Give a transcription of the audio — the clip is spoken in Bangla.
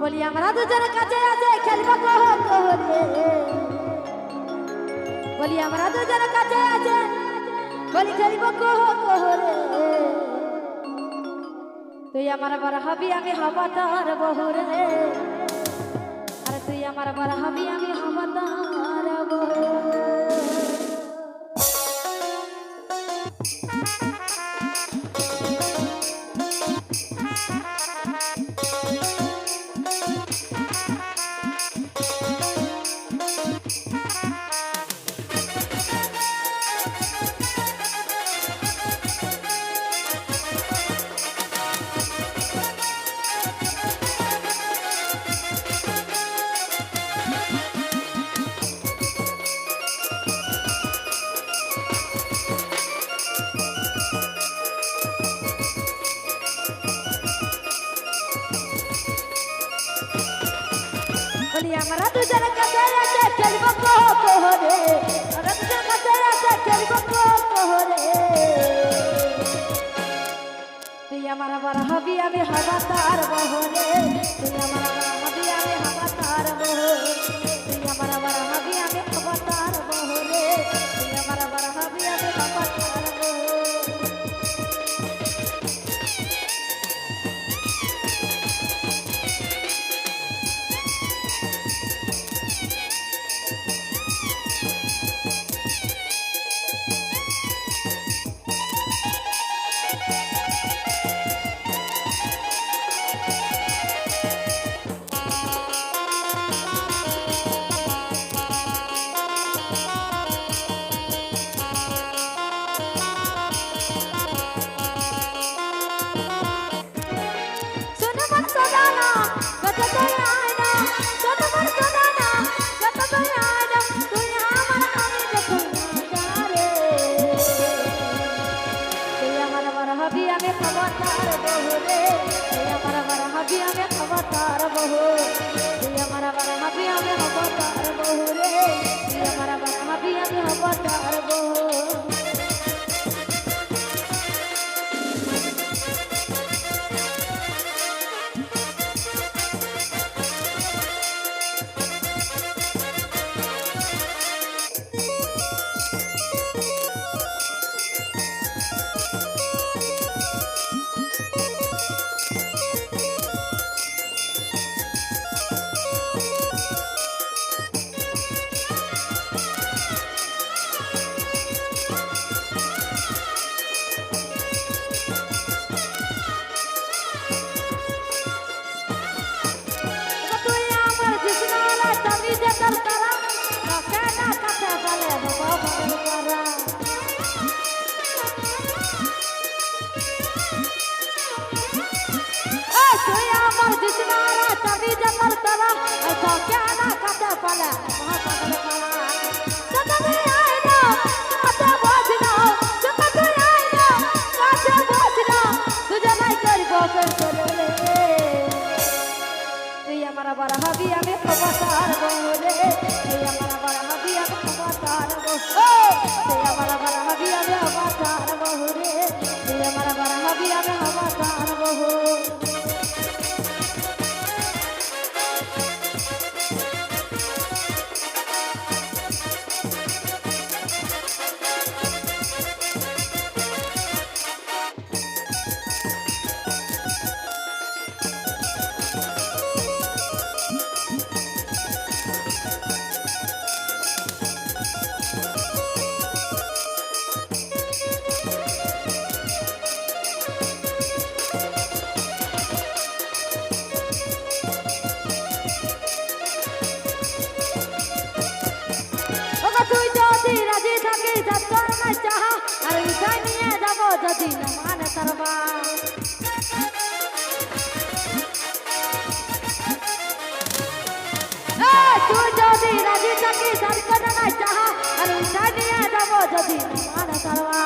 বলি, আমরা দুজন কাছে আছে, খেলব কহ কহরে বলি, আমরা দুজন কাছে আছে, বলি, খেলব কোহ কহরে তুই আমার বড় হবি, আমি হব তার বহুরে। আরে তুই আমার বড় হবি, আমি হব বহু বলি, আমরা দুজন কাছে আছে খেলব কহ কহরে আমরা দুজন কাছে আছে খেলব কহ আবার হবি, আমি হবা বহরে তুই আমার আবার হবি, আমি হবা বহরে হবি আমি খবর তার বহু রে। তুই আমার বড় হবি, আমি খবর তার বহু। তুই আমার বড় হবি, আমি খবর তার বহু রে। তুই আমার বড় তুই আমার বড় হবি আমি বলে তুই আমার যদি রাজি থাকি সরকার আর উঠাই নিয়ে যাব যদি মানে তারবা